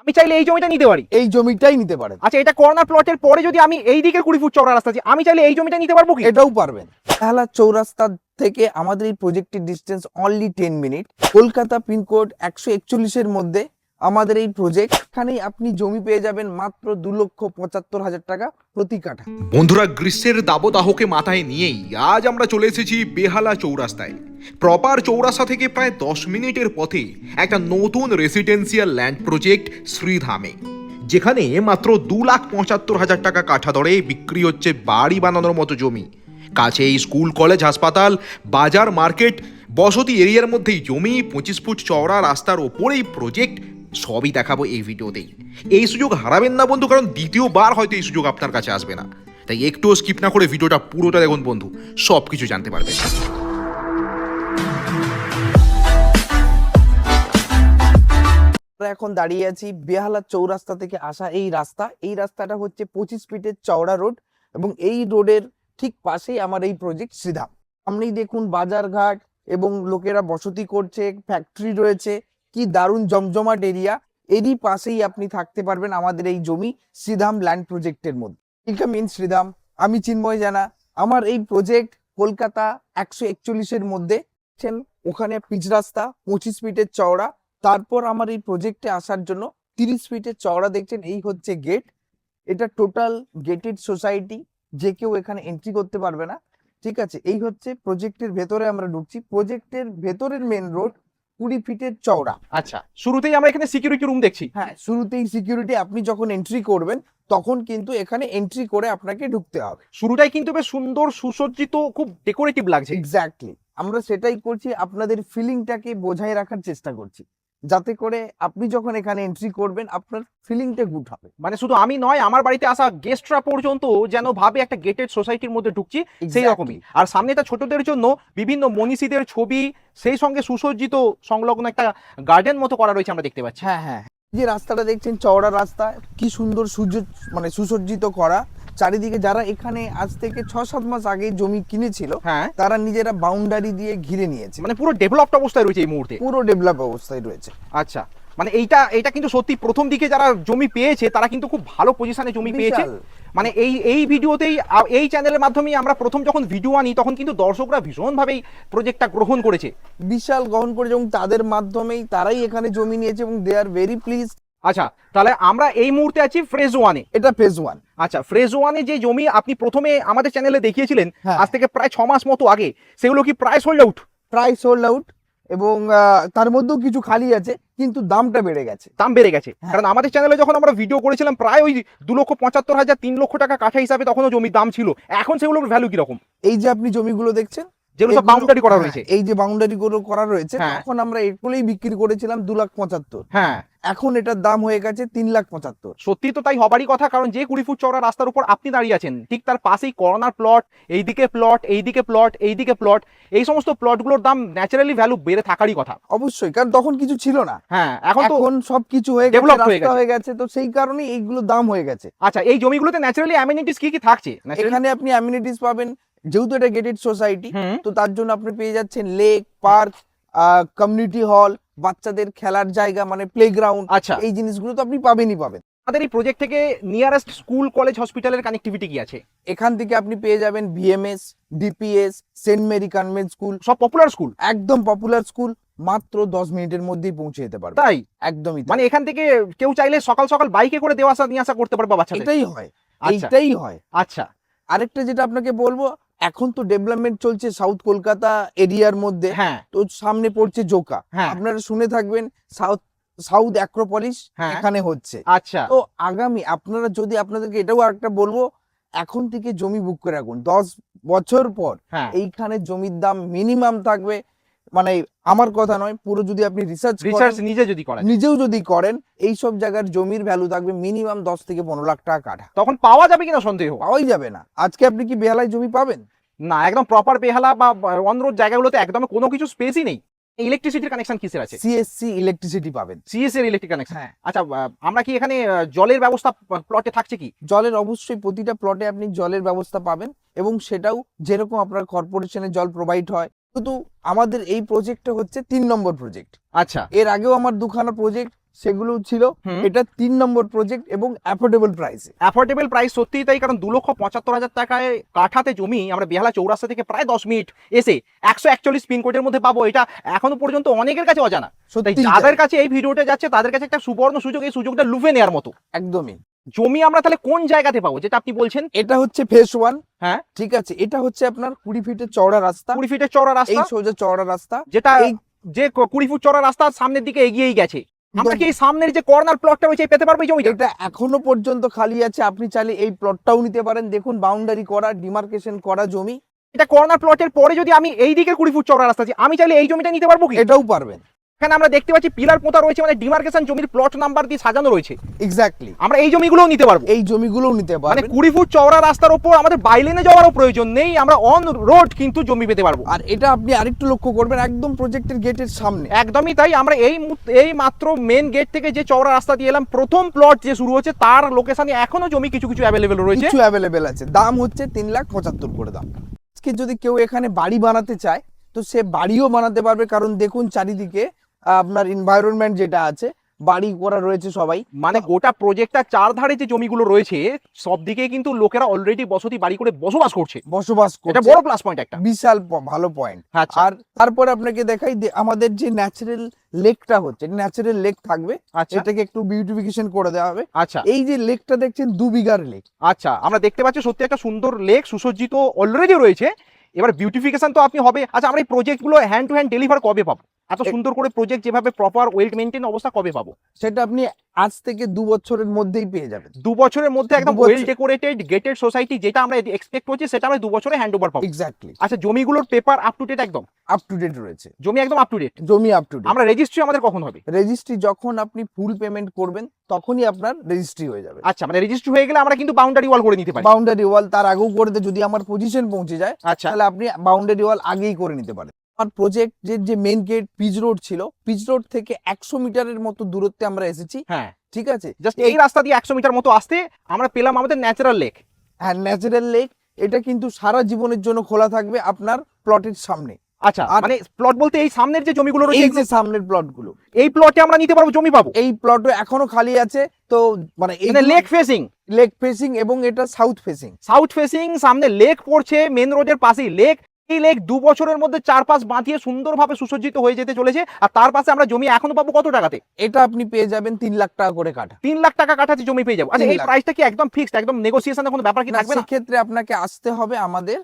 আমি চাইলে এই জমিটা নিতে পারি। এই জমিটাই নিতে পারেন। আচ্ছা এটা কর্নার প্লটের পরে যদি আমি এই দিকে কুড়ি ফুট চওড়া রাস্তা আছে আমি চাইলে এই জমিটা নিতে পারব কি? এটাও পারবেন। তাহলে চৌরাস্তা থেকে আমাদের এই প্রজেক্টের distance only ten minute Kolkata pincode একশো একচল্লিশের মধ্যে আমাদের এই প্রজেক্ট এখানেই আপনি জমি পেয়ে যাবেন মাত্র দু লক্ষ পঁচাত্তর হাজার টাকা প্রতি কাঠা। বন্ধুরা, গ্রীষ্মের দাবদাহকে মাথায় নিয়েই আজ আমরা চলে এসেছি বেহালা চৌরাস্তায়। প্রপার চৌরাস্তা থেকে প্রায় দশ মিনিটের পথে একটা নতুন রেসিডেন্সিয়াল ল্যান্ড প্রজেক্ট শ্রীধামে, যেখানে মাত্র দু লাখ পঁচাত্তর হাজার টাকা কাঠা দরে বিক্রি হচ্ছে বাড়ি বানানোর মতো জমি। কাছেই স্কুল, কলেজ, হাসপাতাল, বাজার, মার্কেট, বসতি এরিয়ার মধ্যেই জমি পঁচিশ ফুট চওড়া রাস্তার ওপরেই প্রজেক্ট সবই দেখাবো এই ভিডিওতেই। এই সুযোগ হারাবেন না বন্ধু, কারণ দ্বিতীয়বার হয়তো এই সুযোগ আপনার কাছে আসবে না। তাই একটুও স্কিপ না করে ভিডিওটা পুরোটা দেখুন বন্ধু সব কিছু জানতে পারবেন। আমরা এখন দাঁড়িয়ে আছি বেহালা চৌরাস্তা থেকে আসা এই রাস্তা। এই রাস্তাটা হচ্ছে পঁচিশ ফিটের চওড়া রোড এবং এই রোডের ঠিক পাশেই আমার এই প্রজেক্ট শ্রীধাম। আপনি দেখুন বাজারঘাট এবং লোকেরা বসতি করছে ফ্যাক্টরি রয়েছে। কি দারুণ জমজমাট এরিয়া এরই পাশেই আপনি থাকতে পারবেন আমাদের এই জমি শ্রীধাম ল্যান্ড প্রজেক্টের মধ্যে। ওয়েলকাম ইন শ্রীধাম, আমি চিন্ময় জানা। আমার এই প্রজেক্ট কলকাতা একশো একচল্লিশের মধ্যে। ওখানে পিচ রাস্তা, পঁচিশ ফিটের চওড়া। তারপর আমার এই প্রজেক্টে আসার জন্য তিরিশ ফিটের চওড়া দেখছেন, এই হচ্ছে গেট এটা টোটাল গেটেড সোসাইটি যে কেউ এখানে এন্ট্রি করতে পারবে না। ঠিক আছে, এই হচ্ছে প্রজেক্টের ভেতরে আমরা ঢুকছি। প্রজেক্টের ভেতরের মেন রোড কুড়ি ফিটের চওড়া। আচ্ছা শুরুতেই আমরা এখানে সিকিউরিটি রুম দেখছি। হ্যাঁ শুরুতেই সিকিউরিটি আপনি যখন এন্ট্রি করবেন তখন কিন্তু এখানে এন্ট্রি করে আপনাকে ঢুকতে হবে। শুরুটাই কিন্তু বেশ সুন্দর সুসজ্জিত খুব ডেকোরেটিভ লাগছে। এক্স্যাক্টলি আমরা সেটাই করছি আপনাদের ফিলিংটাকে বোঝায় রাখার চেষ্টা করছি। যাতে করে আপনি যখন এখানে এন্ট্রি করবেন আপনার ফিলিংটা গুড হবে। মানে শুধু আমি নয় আমার বাড়িতে আসা গেস্টরা পর্যন্ত যেন ভাবে একটা গেটেড সোসাইটির মধ্যে ঢুকছি সেই রকমই। আর সামনে সামনেটা ছোটদের জন্য বিভিন্ন মনীষীদের ছবি সেই সঙ্গে সুসজ্জিত সংলগ্ন একটা গার্ডেন মতো করা রয়েছে আমরা দেখতে পাচ্ছি। হ্যাঁ হ্যাঁ। যে রাস্তাটা দেখছেন চওড়া রাস্তা কি সুন্দর সূর্য মানে সুসজ্জিত করা। চারিদিকে যারা এখানে আজ থেকে ছ সাত মাস আগে জমি কিনেছিল হ্যাঁ। তারা নিজেরা বাউন্ডারি দিয়ে ঘিরে নিয়েছে। মানে পুরো ডেভেলপড অবস্থায় রয়েছে এই মুহূর্তে? পুরো ডেভেলপ অবস্থায় রয়েছে। আচ্ছা মানে এইটা এইটা কিন্তু সত্যি প্রথম দিকে যারা জমি পেয়েছে তারা কিন্তু খুব ভালো পজিশনে জমি পেয়েছে। মানে এই এই ভিডিওতেই এই চ্যানেলের মাধ্যমে আমরা প্রথম যখন ভিডিও আনি তখন কিন্তু দর্শকরা ভীষণভাবে এই প্রজেক্টটা গ্রহণ করেছে। বিশাল গ্রহণ করেছে এবং তাদের মাধ্যমেই তারাই এখানে জমি নিয়েছে এবং দে আর ভেরি প্লিজ আচ্ছা তাহলে আমরা এই মুহূর্তে আছি ফ্রেজ ওয়ানে এটা ফেজ ওয়ান আচ্ছা ফ্রেজ ওয়ানে যে জমি আপনি প্রথমে আমাদের চ্যানেলে দেখিয়েছিলেন হ্যাঁ। আজ থেকে প্রায় ছ মাস মতো আগে সেগুলো কি প্রায় সোল্ড আউট প্রায় সোল্ড আউট এবং আহ, তার মধ্যেও কিছু খালি আছে কিন্তু দামটা বেড়ে গেছে। দাম বেড়ে গেছে। হ্যাঁ। কারণ আমাদের চ্যানেলে যখন আমরা ভিডিও করেছিলাম প্রায় ওই দু লক্ষ পঁচাত্তর হাজার তিন লক্ষ টাকা কাঠা হিসাবে তখনও জমির দাম ছিল। এখন সেগুলোর ভ্যালু কীরকম? এই যে আপনি জমিগুলো দেখছেন যেগুলো সব এগুলো- বাউন্ডারি করা হ্যাঁ, রয়েছে। এই যে বাউন্ডারি গুলো করা রয়েছে হ্যাঁ। তখন আমরা এগুলোই বিক্রি করেছিলাম দু লাখ পঁচাত্তর। হ্যাঁ। এখন এটার দাম হয়ে গেছে তিন লাখ পঁচাত্তর। সত্যি তো তাই হবারই কথা কারণ যে কুড়ি ফুট চওড়া রাস্তার উপর আপনি দাঁড়িয়ে আছেন ঠিক তার পাশেই কর্নার প্লট এইদিকে প্লট এইদিকে প্লট এইদিকে প্লট এই সমস্ত প্লটগুলোর দাম ন্যাচারালি ভ্যালু বেড়ে থাকারই কথা। অবশ্যই কারণ তখন কিছু ছিল না। হ্যাঁ এখন তো এখন সবকিছু হয়ে গেছে Developed হয়ে রাস্তা গেছে। হয়ে গেছে তো সেই কারণেই এইগুলো দাম হয়ে গেছে। আচ্ছা এই জমিগুলোতে ন্যাচারালি অ্যামিনিটিস কি কি থাকছে? এখানে আপনি অ্যামিনিটিস পাবেন যেহেতু এটা গেটেড সোসাইটি তো তার জন্য আপনি পেয়ে যাচ্ছেন লেক পার্ক কমিউনিটি হল বাচ্চাদের খেলার জায়গা মানে প্লেগ্রাউন্ড আচ্ছা। এই জিনিসগুলো তো আপনি পাবেনই পাবেন। আমাদের এই প্রজেক্ট থেকে নিয়ারেস্ট স্কুল কলেজ হসপিটালের কানেক্টিভিটি কি আছে? এখান থেকে আপনি পেয়ে যাবেন BMS DPS Saint Mary convent school সব পপুলার স্কুল একদম পপুলার স্কুল মাত্র দশ মিনিটের মধ্যেই পৌঁছে যেতে পারবে। তাই? একদমই মানে এখান থেকে কেউ চাইলে সকাল সকাল বাইকে করে দেওয়া আসা নিয়ে আসা করতে পারবে বাচ্চাদের। এটাই হয়। আচ্ছা। এইটাই হয়। আচ্ছা। আরেকটা যেটা আপনাকে বলব এখন তো ডেভেলপমেন্ট চলছে সাউথ কলকাতা এরিয়ার মধ্যে। হ্যাঁ। তো সামনে পড়ছে জোকা হ্যাঁ। আপনারা শুনে থাকবেন সাউথ সাউথ অ্যাক্রোপলিস। এখানে হচ্ছে। আচ্ছা। তো আগামী আপনারা যদি আপনাদেরকে এটাও একটা বলব এখন থেকে জমি বুক করে রাখুন। দশ বছর পর হ্যাঁ। এইখানে জমির দাম মিনিমাম থাকবে। মানে আমার কথা নয় পুরো যদি আপনি রিসার্চ রিসার্চ নিজে যদি করেন। নিজেও যদি করেন এই সব জায়গার জমির ভ্যালু থাকবে মিনিমাম দশ থেকে পনেরো লাখ টাকা কাঠা। তখন পাওয়া যাবে কিনা সন্দেহ? পাওয়াই যাবে না। আজকে আপনি কি বেহালায় জমি পাবেন? না একদম প্রপার বেহালা বা অন্য জায়গাগুলোতে একদম কোনো কিছু স্পেসই নেই। ইলেকট্রিসিটির কানেকশন কিসের আছে? সিএসসি ইলেকট্রিসিটি পাবেন। সিএস এর ইলেকট্রিক কানেকশন হ্যাঁ। আচ্ছা আমরা কি এখানে জলের ব্যবস্থা প্লটে থাকছে কি? জলের অবশ্যই প্রতিটা প্লটে আপনি জলের ব্যবস্থা পাবেন এবং সেটাও যেরকম আপনার কর্পোরেশনের জল প্রোভাইড হয় কিন্তু আমাদের এই প্রজেক্টটা হচ্ছে তিন নম্বর প্রজেক্ট আচ্ছা। এর আগেও আমার দুখানা প্রজেক্ট সেগুলো ছিল। এটা তিন নম্বর প্রজেক্ট এবং অ্যাফোর্ডেবল প্রাইস অ্যাফোর্ডেবল প্রাইস সত্যিই তাই কারণ দু লক্ষ পঁচাত্তর হাজার টাকায় কাঠাতে জমি আমরা বেহালা চৌরাস্তা থেকে প্রায় দশ মিনিট এসে একশো একচল্লিশ পিনকোডের মধ্যে পাবো। এটা এখনও পর্যন্ত অনেকের কাছে অজানা। তাই সত্যি যাদের কাছে এই ভিডিওটা যাচ্ছে তাদের কাছে একটা সুবর্ণ সুযোগ এই সুযোগটা লুফে নেওয়ার মতো। একদমই। জমি আমরা তাহলে কোন জায়গাতে পাবো? যেটা আপনি বলছেন। এটা হচ্ছে ফেস ওয়ান হ্যাঁ। ঠিক আছে এটা হচ্ছে আপনার কুড়ি ফিটের চওড়া রাস্তা। কুড়ি ফিটের চড়া এই রাস্তা সোজা চওড়া রাস্তা। যেটা এই- যে কুড়ি ফুট চড়া রাস্তা সামনের দিকে এগিয়েই গেছে। আমরা কি এই সামনের যে কর্নার প্লটটা রয়েছে এই পেতে পারব এই জমিটা? এটা এখনও পর্যন্ত খালি আছে আপনি চাইলে এই প্লটটাও নিতে পারেন। দেখুন বাউন্ডারি করা ডিমার্কেশন করা জমি। এটা কর্নার প্লটের পরে যদি আমি এই দিকের কুড়ি ফুট চড়া রাস্তা আছে আমি চাইলে এই জমিটা নিতে পারব কি? এটাও পারবেন। এখানে আমরা দেখতে পাচ্ছি পিলার পোতা রয়েছে মানে ডিমার্কেশন জমির প্লট নাম্বার দিয়ে সাজানো রয়েছে। এক্স্যাক্টলি আমরা এই জমিগুলোও নিতে পারব। এই জমিগুলোও নিতে পারব মানে কুড়ি ফুট চওড়া রাস্তার উপর আমাদের বাইলেনে যাওয়ারও প্রয়োজন নেই আমরা অন রোড কিন্তু জমি পেতে পারব। আর এটা আপনি আরেকটু লক্ষ্য করবেন একদম প্রজেক্টের গেটের সামনে। একদমই তাই আমরা এই এই মাত্র মেন গেট থেকে যে চওড়া রাস্তা দিয়ে এলাম প্রথম প্লট যে শুরু হচ্ছে তার লোকেশনে এখনও জমি কিছু কিছু অ্যাভেলেবেল রয়েছে। কিছু অ্যাভেলেবেল আছে। দাম হচ্ছে তিন লাখ পঁচাত্তর করে দাম। আজকে যদি কেউ এখানে বাড়ি বানাতে চায় তো সে বাড়িও বানাতে পারবে কারণ দেখুন চারিদিকে আপনার এনভায়রনমেন্ট যেটা আছে বাড়ি করা রয়েছে সবাই। মানে গোটা প্রজেক্টটা চার ধারে যে জমিগুলো রয়েছে সব দিকে কিন্তু লোকেরা অলরেডি বসতি বাড়ি করে বসবাস করছে। বসবাস করছে। এটা বড় প্লাস পয়েন্ট একটা। বিশাল ভালো পয়েন্ট আচ্ছা। আর তারপরে আপনাকে দেখাই আমাদের যে ন্যাচারাল লেকটা হচ্ছে ন্যাচারাল লেক থাকবে। আচ্ছা। এটাকে একটু বিউটিফিকেশন করে দেওয়া হবে। আচ্ছা। এই যে লেকটা দেখছেন দু বিঘার লেক আচ্ছা আমরা দেখতে পাচ্ছি সত্যি একটা সুন্দর লেক সুসজ্জিত অলরেডি রয়েছে। এবার বিউটিফিকেশন তো আপনি হবে। আচ্ছা আমরা এই প্রজেক্টগুলো হ্যান্ড টু হ্যান্ড ডেলিভার কবে পাবো? এত সুন্দর করে প্রজেক্ট যেভাবে প্রপার ওয়েল মেনটেন অবস্থা কবে পাবো? সেটা আপনি আজ থেকে দু বছরের মধ্যেই পেয়ে যাবেন। দু বছরের মধ্যে একদম ওয়েল ডেকোরেটেড গেটেড সোসাইটি যেটা আমরা এক্সপেক্ট করছি সেটা আমরা দু বছরে হ্যান্ড ওভার পাবো। এক্স্যাক্টলি আচ্ছা জমিগুলোর পেপার আপ টু ডেট একদম? আপ টু ডেট রয়েছে। জমি একদম আপ টু ডেট জমি আপ টু ডেট আমরা রেজিস্ট্রি আমাদের কখন হবে? রেজিস্ট্রি যখন আপনি ফুল পেমেন্ট করবেন তখনই আপনার রেজিস্ট্রি হয়ে যাবে। আচ্ছা মানে রেজিস্ট্রি হয়ে গেলে আমরা কিন্তু বাউন্ডারি ওয়াল করে নিতে পারি। বাউন্ডারি ওয়াল তার আগেও করে যদি আমার পজিশন পৌঁছে যায় আচ্ছা। তাহলে আপনি বাউন্ডারি ওয়াল আগেই করে নিতে পারেন। আমার প্রজেক্ট যে যে মেন গেট পিচ রোড ছিল পিচ রোড থেকে একশো মিটারের মতো দূরত্বে আমরা এসেছি। হ্যাঁ। ঠিক আছে? জাস্ট এই রাস্তা দিয়ে একশো মিটার মতো আসতে আমরা পেলাম আমাদের ন্যাচারাল লেক হ্যাঁ ন্যাচারাল লেক এটা কিন্তু সারা জীবনের জন্য খোলা থাকবে আপনার প্লটের সামনে। আচ্ছা মানে প্লট বলতে এই সামনের যে জমিগুলো এই যে সামনের প্লটগুলো। এই প্লটে আমরা নিতে পারব জমি পাবো? এই প্লট এখনও খালি আছে তো মানে এই মানে লেক ফেসিং লেক ফেসিং এবং এটা সাউথ ফেসিং সাউথ ফেসিং সামনে লেক পড়ছে মেন রোডের পাশেই। লেক এই লেক দু বছরের মধ্যে চার পাঁচ বাঁধিয়ে সুন্দরভাবে সুসজ্জিত হয়ে যেতে চলেছে। আর তার পাশে আমরা জমি এখনও পাবো কত টাকাতে? এটা আপনি পেয়ে যাবেন তিন লাখ টাকা করে কাটা তিন লাখ টাকা কাঠাতে জমি পেয়ে যাব। আচ্ছা এই। প্রাইসটা কি একদম ফিক্সড একদম নেগোসিয়েশনের কোনো ব্যাপার কি থাকবে না? সেক্ষেত্রে আপনাকে আসতে হবে আমাদের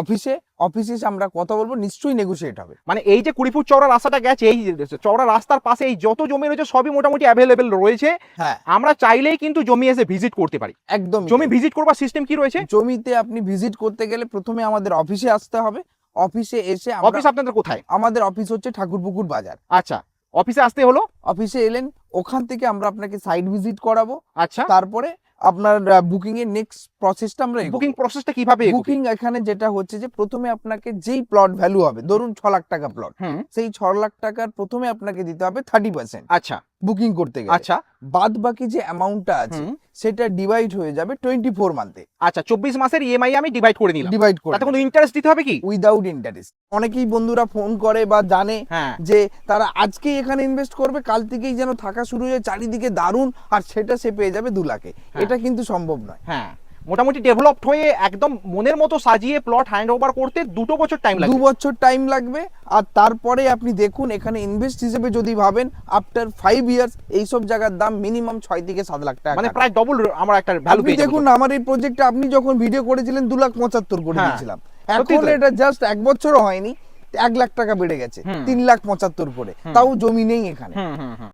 অফিসে অফিসে আমরা কথা বলব নিশ্চয়ই নেগোসিয়েট হবে। মানে এই যে কুড়ি ফুট চওড়া রাস্তাটা গেছে এই চওড়া রাস্তার পাশে এই যত জমি রয়েছে সবই মোটামুটি অ্যাভেলেবেল রয়েছে। হ্যাঁ। আমরা চাইলেই কিন্তু জমি এসে ভিজিট করতে পারি। একদম জমি ভিজিট করবার সিস্টেম কি রয়েছে? জমিতে আপনি ভিজিট করতে গেলে প্রথমে আমাদের অফিসে আসতে হবে। অফিসে এসে অফিস আপনাদের কোথায়? আমাদের অফিস হচ্ছে ঠাকুরপুকুর বাজার। আচ্ছা অফিসে আসতে হলো? অফিসে এলেন ওখান থেকে আমরা আপনাকে সাইট ভিজিট করাবো। আচ্ছা। তারপরে আপনার বুকিং এর নেক্সট প্রসেসটা আমরা বুকিং প্রসেসটা কীভাবে বুকিং এখানে যেটা হচ্ছে যে প্রথমে আপনাকে যেই প্লট ভ্যালু হবে ধরুন ছ লাখ টাকা প্লট সেই ছ লাখ টাকার প্রথমে আপনাকে দিতে হবে থার্টি পার্সেন্ট আচ্ছা। বুকিং করতে গেলে। আচ্ছা। বাদ বাকি যে অ্যামাউন্টটা আছে সেটা ডিভাইড হয়ে যাবে টোয়েন্টি ফোর মান্থে আচ্ছা চব্বিশ মাসের ইএমআই আমি ডিভাইড করে নিলাম। ডিভাইড করে তাতে কোনো ইন্টারেস্ট দিতে হবে কি? উইদাউট ইন্টারেস্ট অনেকেই বন্ধুরা ফোন করে বা জানে হ্যাঁ। যে তারা আজকে এখানে ইনভেস্ট করবে কাল থেকেই যেন থাকা শুরু হয়ে চারিদিকে দারুণ আর সেটা সে পেয়ে যাবে দু লাখে। হ্যাঁ। এটা কিন্তু সম্ভব নয়। হ্যাঁ। মোটামুটি ডেভেলপড হয়ে একদম মনের মতো সাজিয়ে প্লট হ্যান্ড ওভার করতে দুটো বছর টাইম লাগবে। দু বছর টাইম লাগবে। আর তারপরে আপনি দেখুন এখানে ইনভেস্ট হিসেবে যদি ভাবেন আফটার ফাইভ ইয়ার্স এইসব জায়গার দাম মিনিমাম ছয় থেকে সাত লাখ টাকা মানে প্রায় ডবল আমরা একটা ভ্যালু দেখুন আমার এই প্রজেক্টে আপনি যখন ভিডিও করেছিলেন দু লাখ পঁচাত্তর করে হ্যাঁ, দিয়েছিলাম। এখন এটা জাস্ট এক বছরও হয়নি এক লাখ টাকা বেড়ে গেছে। তিন লাখ পঁচাত্তর করে। তাও জমি নেই এখানে।